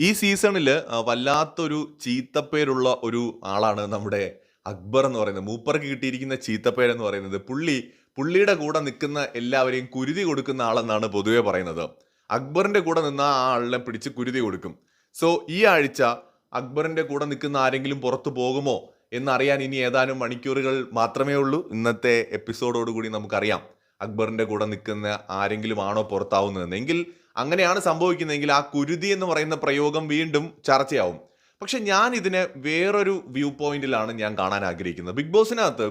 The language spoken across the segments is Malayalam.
ഈ സീസണിൽ വല്ലാത്തൊരു ചീത്തപ്പേരുള്ള ഒരു ആളാണ് നമ്മുടെ അക്ബർ എന്ന് പറയുന്നത്. മൂപ്പർക്ക് കിട്ടിയിരിക്കുന്ന ചീത്തപ്പേരെന്ന് പറയുന്നത് പുള്ളി പുള്ളിയുടെ കൂടെ നിൽക്കുന്ന എല്ലാവരെയും കുരുതി കൊടുക്കുന്ന ആളെന്നാണ് പൊതുവെ പറയുന്നത്. അക്ബറിന്റെ കൂടെ നിന്ന ആ ആളിനെ പിടിച്ച് കുരുതി കൊടുക്കും. സോ ഈ ആഴ്ച അക്ബറിന്റെ കൂടെ നിൽക്കുന്ന ആരെങ്കിലും പുറത്തു പോകുമോ എന്നറിയാൻ ഇനി ഏതാനും മണിക്കൂറുകൾ മാത്രമേ ഉള്ളൂ. ഇന്നത്തെ എപ്പിസോഡോടുകൂടി നമുക്കറിയാം. അക്ബറിന്റെ കൂടെ നിൽക്കുന്ന ആരെങ്കിലും ആണോ പുറത്താവുന്നതെന്ന് എങ്കിൽ അങ്ങനെയാണ് സംഭവിക്കുന്നതെങ്കിൽ ആ കുരുതി എന്ന് പറയുന്ന പ്രയോഗം വീണ്ടും ചർച്ചയാവും. പക്ഷെ ഞാൻ ഇതിനെ വേറൊരു വ്യൂ പോയിന്റിലാണ് ഞാൻ കാണാൻ ആഗ്രഹിക്കുന്നത്. ബിഗ് ബോസിനകത്ത്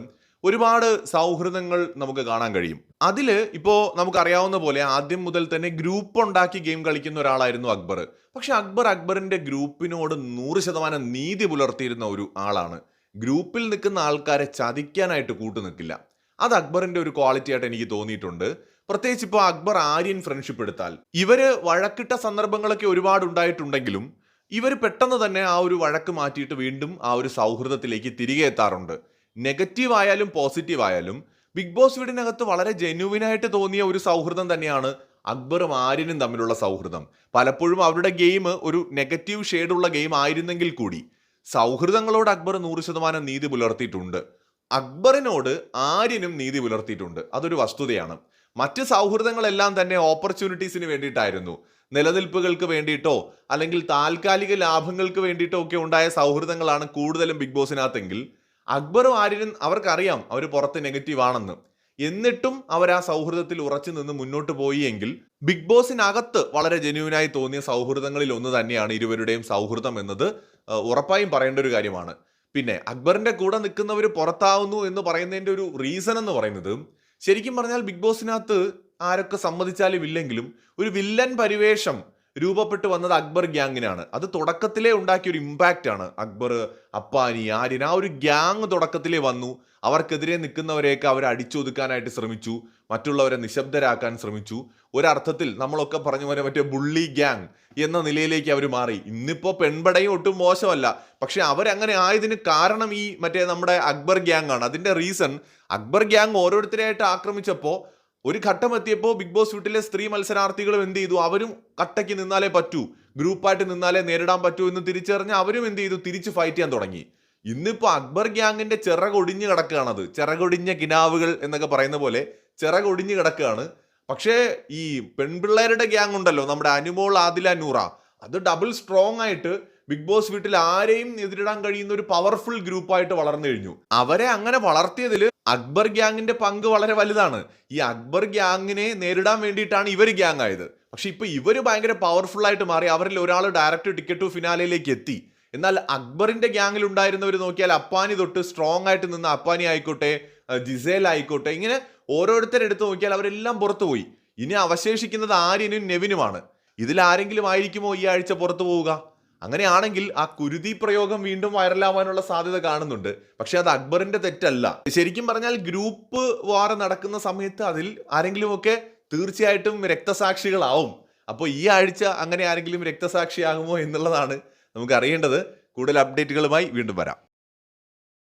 ഒരുപാട് സൗഹൃദങ്ങൾ നമുക്ക് കാണാൻ കഴിയും. അതിൽ ഇപ്പോൾ നമുക്കറിയാവുന്ന പോലെ ആദ്യം മുതൽ തന്നെ ഗ്രൂപ്പ് ഉണ്ടാക്കി ഗെയിം കളിക്കുന്ന ഒരാളായിരുന്നു അക്ബർ. പക്ഷെ അക്ബർ അക്ബറിന്റെ ഗ്രൂപ്പിനോട് നൂറ് ശതമാനം നീതി പുലർത്തിയിരുന്ന ഒരു ആളാണ്. ഗ്രൂപ്പിൽ നിൽക്കുന്ന ആൾക്കാരെ ചതിക്കാനായിട്ട് കൂട്ടു നിൽക്കില്ല അത് അക്ബറിന്റെ ഒരു ക്വാളിറ്റി ആയിട്ട് എനിക്ക് തോന്നിയിട്ടുണ്ട്. പ്രത്യേകിച്ച് ഇപ്പോൾ അക്ബർ ആര്യൻ ഫ്രണ്ട്ഷിപ്പ് എടുത്താൽ. ഇവർ വഴക്കിട്ട സന്ദർഭങ്ങളൊക്കെ ഒരുപാട് ഉണ്ടായിട്ടുണ്ടെങ്കിലും ഇവർ പെട്ടെന്ന് തന്നെ ആ ഒരു വഴക്ക് മാറ്റിയിട്ട് വീണ്ടും ആ ഒരു സൗഹൃദത്തിലേക്ക് തിരികെ എത്താറുണ്ട്. നെഗറ്റീവ് ആയാലും പോസിറ്റീവ് ആയാലും ബിഗ് ബോസ് വീടിനകത്ത് വളരെ ജെന്യുവിനായിട്ട് തോന്നിയ ഒരു സൗഹൃദം തന്നെയാണ് അക്ബറും ആര്യനും തമ്മിലുള്ള സൗഹൃദം. പലപ്പോഴും അവരുടെ ഗെയിം ഒരു നെഗറ്റീവ് ഷെയ്ഡുള്ള ഗെയിം ആയിരുന്നെങ്കിൽ കൂടി സൗഹൃദങ്ങളോട് അക്ബർ നൂറ് ശതമാനം നീതി പുലർത്തിയിട്ടുണ്ട്. അക്ബറിനോട് ആര്യനും നീതി പുലർത്തിയിട്ടുണ്ട്. അതൊരു വസ്തുതയാണ്. മറ്റ് സൗഹൃദങ്ങളെല്ലാം തന്നെ ഓപ്പർച്യൂണിറ്റീസിന് വേണ്ടിയിട്ടായിരുന്നു. നിലനിൽപ്പുകൾക്ക് വേണ്ടിയിട്ടോ അല്ലെങ്കിൽ താൽക്കാലിക ലാഭങ്ങൾക്ക് വേണ്ടിയിട്ടോ ഒക്കെ ഉണ്ടായ സൗഹൃദങ്ങളാണ് കൂടുതലും ബിഗ് ബോസിനകത്തെങ്കിൽ അക്ബറും ആര്യനും അവർക്കറിയാം അവർ പുറത്ത് നെഗറ്റീവ് ആണെന്ന്. എന്നിട്ടും അവർ ആ സൗഹൃദത്തിൽ ഉറച്ചു നിന്ന് മുന്നോട്ട് പോയി എങ്കിൽ ബിഗ് ബോസിനകത്ത് വളരെ ജെന്യൂനായി തോന്നിയ സൗഹൃദങ്ങളിൽ ഒന്ന് തന്നെയാണ് ഇരുവരുടെയും സൗഹൃദം എന്നത് ഉറപ്പായും പറയേണ്ട ഒരു കാര്യമാണ്. പിന്നെ അക്ബറിന്റെ കൂടെ നിൽക്കുന്നവർ പുറത്താവുന്നു എന്ന് പറയുന്നതിന്റെ ഒരു റീസൺ എന്ന് പറയുന്നത് ശരിക്കും പറഞ്ഞാൽ ബിഗ് ബോസിനകത്ത് ആരൊക്കെ സമ്മതിച്ചാലും ഇല്ലെങ്കിലും ഒരു വില്ലൻ പരിവേഷം രൂപപ്പെട്ടു വന്നത് അക്ബർ ഗ്യാങ്ങിനാണ്. അത് തുടക്കത്തിലേ ഉണ്ടാക്കിയ ഒരു ഇമ്പാക്റ്റ് ആണ്. അക്ബർ അപ്പാനി ആര്യൻ ആ ഒരു ഗ്യാങ് തുടക്കത്തിലേ വന്നു. അവർക്കെതിരെ നിൽക്കുന്നവരെയൊക്കെ അവർ അടിച്ചൊതുക്കാനായിട്ട് ശ്രമിച്ചു. മറ്റുള്ളവരെ നിശബ്ദരാക്കാൻ ശ്രമിച്ചു. ഒരർത്ഥത്തിൽ നമ്മളൊക്കെ പറഞ്ഞു പോലെ മറ്റേ ബുള്ളി ഗ്യാങ് എന്ന നിലയിലേക്ക് അവർ മാറി. ഇന്നിപ്പോൾ പെൺപടയും ഒട്ടും മോശമല്ല. പക്ഷെ അവരങ്ങനെ ആയതിന് കാരണം ഈ മറ്റേ നമ്മുടെ അക്ബർ ഗ്യാങ് ആണ് അതിന്റെ റീസൺ അക്ബർ ഗ്യാങ് ഓരോരുത്തരെയായിട്ട് ആക്രമിച്ചപ്പോൾ ഒരു ഘട്ടം എത്തിയപ്പോൾ ബിഗ് ബോസ് വീട്ടിലെ സ്ത്രീ മത്സരാർത്ഥികളും എന്ത് ചെയ്തു? അവരും കട്ടയ്ക്ക് നിന്നാലേ പറ്റൂ. ഗ്രൂപ്പായിട്ട് നിന്നാലേ നേരിടാൻ പറ്റൂ എന്ന് തിരിച്ചറിഞ്ഞ് അവരും എന്ത് ചെയ്തു? തിരിച്ച് ഫൈറ്റ് ചെയ്യാൻ തുടങ്ങി. ഇന്നിപ്പോ അക്ബർ ഗ്യാങ്ങിന്റെ ചിറകൊടിഞ്ഞ് കിടക്കുകയാണത് ചിറകൊടിഞ്ഞ കിനാവുകൾ എന്നൊക്കെ പറയുന്ന പോലെ ചിറകൊടിഞ്ഞ് കിടക്കുകയാണ്. പക്ഷേ ഈ പെൺപിള്ളേരുടെ ഗ്യാങ് ഉണ്ടല്ലോ നമ്മുടെ അനുമോൾ ആദില നൂറ. അത് ഡബിൾ സ്ട്രോങ് ആയിട്ട് ബിഗ് ബോസ് വീട്ടിൽ ആരെയും എതിരിടാൻ കഴിയുന്ന ഒരു പവർഫുൾ ഗ്രൂപ്പായിട്ട് വളർന്നു കഴിഞ്ഞു. അവരെ അങ്ങനെ വളർത്തിയതിൽ അക്ബർ ഗ്യാങ്ങിന്റെ പങ്ക് വളരെ വലുതാണ്. ഈ അക്ബർ ഗ്യാങ്ങിനെ നേരിടാൻ വേണ്ടിയിട്ടാണ് ഇവർ ഗ്യാങ് ആയത്. പക്ഷെ ഇപ്പൊ ഇവർ ഭയങ്കര പവർഫുൾ ആയിട്ട് മാറി അവരിൽ ഒരാൾ ഡയറക്റ്റ് ടിക്കറ്റ് ടു ഫിനാലയിലേക്ക് എത്തി. എന്നാൽ അക്ബറിന്റെ ഗ്യാങ്ങിൽ ഉണ്ടായിരുന്നവർ നോക്കിയാൽ അപ്പാനി തൊട്ട് സ്ട്രോങ് ആയിട്ട് നിന്ന് അപ്പാനി ആയിക്കോട്ടെ ജിസേൽ ആയിക്കോട്ടെ ഇങ്ങനെ ഓരോരുത്തരെ ഓരോരുത്തരെടുത്ത് നോക്കിയാൽ അവരെല്ലാം പുറത്തു പോയി. ഇനി അവശേഷിക്കുന്നത് ആര്യനും നെവിനുമാണ്. ഇതിൽ ആരെങ്കിലും ആയിരിക്കുമോ ഈ ആഴ്ച പുറത്തു പോവുക? അങ്ങനെയാണെങ്കിൽ ആ കുരുതി പ്രയോഗം വീണ്ടും വൈറലാവാനുള്ള സാധ്യത കാണുന്നുണ്ട്. പക്ഷെ അത് അക്ബറിന്റെ തെറ്റല്ല. ശരിക്കും പറഞ്ഞാൽ ഗ്രൂപ്പ് വാർ നടക്കുന്ന സമയത്ത് അതിൽ ആരെങ്കിലുമൊക്കെ തീർച്ചയായിട്ടും രക്തസാക്ഷികളാവും. അപ്പോൾ ഈ ആഴ്ച അങ്ങനെ ആരെങ്കിലും രക്തസാക്ഷിയാകുമോ എന്നുള്ളതാണ് നമുക്ക് അറിയേണ്ടത്. കൂടുതൽ അപ്ഡേറ്റുകളുമായി വീണ്ടും വരാം.